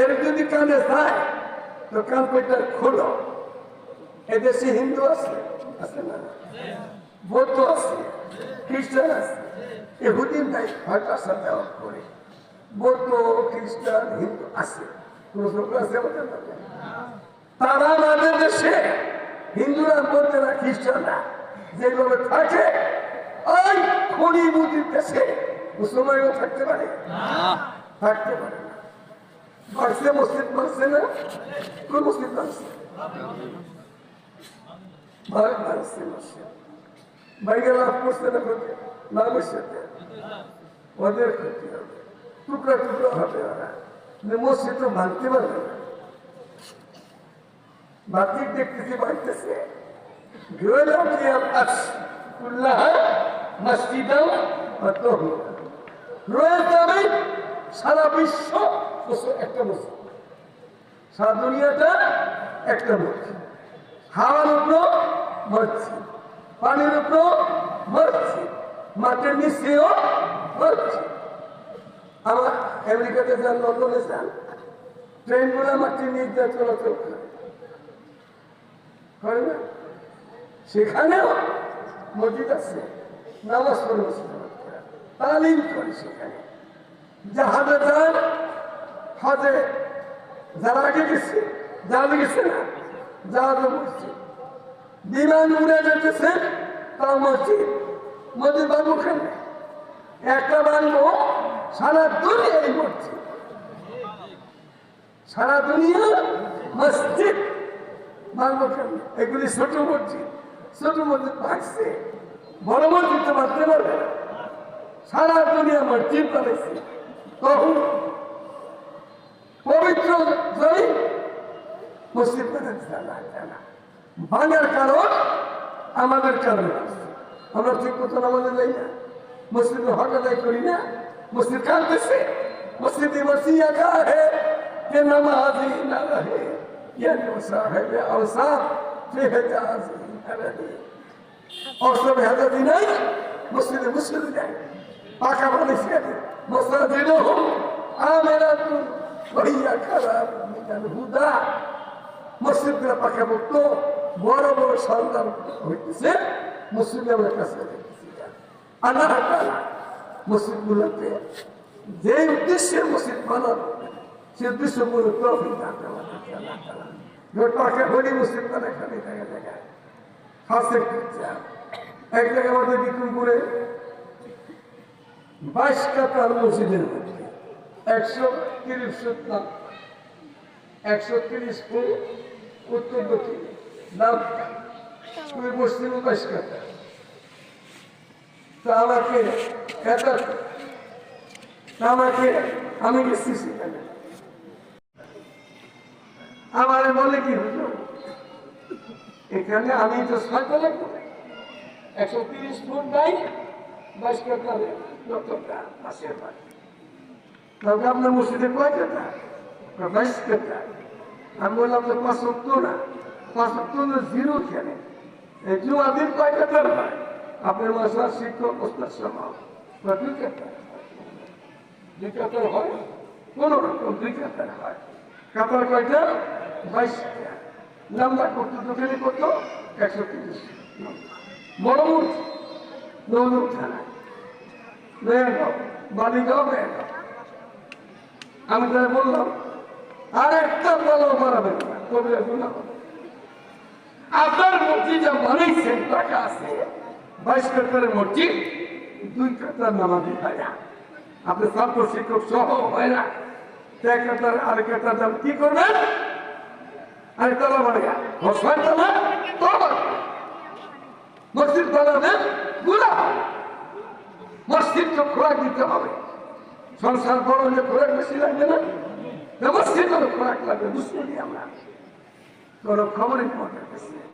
এর যদি কানে যায় তো কান পেটার খোলো। এদেশে হিন্দু আছে? আছে না? বৌদ্ধ আছে? খ্রিস্টান আছে? এহুদি নাই? হয়তো আসা দেওয়া করে। বৌদ্ধ খ্রিস্টান হিন্দু আছে? তারা আমাদের দেশে হিন্দুরা বলতে না খ্রিস্টানরা যেভাবে থাকে ওই খনি মুদির দেশে মুসলমানও থাকতে পারে? থাকতে পারে না। মারছে মসজিদ মারছে না কোন মসজিদ মারছে ভারত মারছে মসজিদ বাইরে লাভ করছে না ক্ষতি লাভের সাথে ওদের ক্ষতি হবে টুকরা টুকরা হবে ওরা মসজিদ তো ভাঙতে পারবে না বাতিক দেখতেছি বাড়তেছে গেলাম যে আস কুল্লাহ মসজিদাও রয়েছে আমি সারা বিশ্ব একটা মসজিদ। দুনিয়াটা একটা মসজিদ। হাওয়ার উপর পানির উপর মসজিদ মাটির নিচেও মসজিদ। আমার আমেরিকাতে যান, লন্ডনে যান, ট্রেনগুলো মাটির নিচে চলাচল করে। করে না? সেখানেও মসজিদ আছে। নামাজ পড়ে তালিম করে সেখানে। জাহাজে যান হজে যারা আগে গেছে, যারা গেছে না জাহাজে মসজিদ। বিমান উড়ে যেতেছে তাও মসজিদ। মসজিদ বাবু ওখানে। একটা বানবো সারা দুনিয়ায় মসজিদ। সারা দুনিয়া মসজিদ। বাংলো কেমন এগুলি ছোট মসজিদ। ছোট মসজিদ ভাগছে। বড় মসজিদ তো বাঁধতে পারবে সারা দুনিয়া মসজিদ বানাইছে। তখন পবিত্র জয়ী মসজিদ ভাঙার কারণ আমাদের কারণে আমরা ঠিক মতো নামাজে যাই না। মসজিদে হক আদায় করি না। মসজিদ কাঁদতেছে। মসজিদে মসিয়া কা হে? যে নামাজি না রহে। ইয়ানি মুসাহেবে আওসাফ ফি হেজাজি না রহে। অসব হেজাজি নাই মসজিদে মুসলিম নাই। পাকা বানিয়েছে মসজিদে হুম আমেরাতুন হুদা। মসজিদগুলো পাকাপোক্ত বড় বড় সন্তান হইতেছে তাআলা মসজিদগুলোতে যে উদ্দেশ্যে মসজিদ সে উদ্দেশ্য মসজিদ বানায় খালি জায়গা এক জায়গায় বাইশ কাতার মসজিদের মধ্যে। একশো তিরিশ নাম। একশো তিরিশ ফুট উত্তর দক্ষিণ। নাম মসজিদে বাইশ তা আমাকে আমাকে আমি গেছি সেখানে। আমার বলে কি হলো? এখানে আমি তো লাগবো। একশো তিরিশ ফুট নাই, বাইশ কাতার ডক্টরটা তবে আপনার মসজিদে কয় কাতা বাইশ কাতা আমি বললাম যে পাঁচ না। পাঁচ না জিরো এই জুমা দিন কয় কাতার হয়? আপনার মাসার শিক্ষক, ওস্তাদ, সমাজ। দুই কাতার হয়? কোন রকম দুই কাতার হয়। কাতার কয়টা বাইশ লম্বা করতো দোকানে করতো একশো তিরিশ মরমুট নৌনুর থানায়। বেয়াগাঁও বালিগাঁও বেয়াগাঁও আমি তাই বললাম আর একটা হবে। আপনার মূর্তি যা বানাইছেন আছে। বাইশ কাতারের মূর্তি দুই কাতার নামাজি না আপনি ছাত্র, শিক্ষক সহ না এক কাতার, আরেক কাতার দাম কি করবেন? আরে তলা মানে ঘোষণা তলা তলা মসজিদ বানাবেন গুণা হবে মসজিদ তো খোরাক দিতে হবে। সংসার বড় হলে খোরাক বেশি লাগবে না? ব্যবস্থিত খোরাক লাগবে বুঝতে আমরা। কোনো খবরই পাওয়া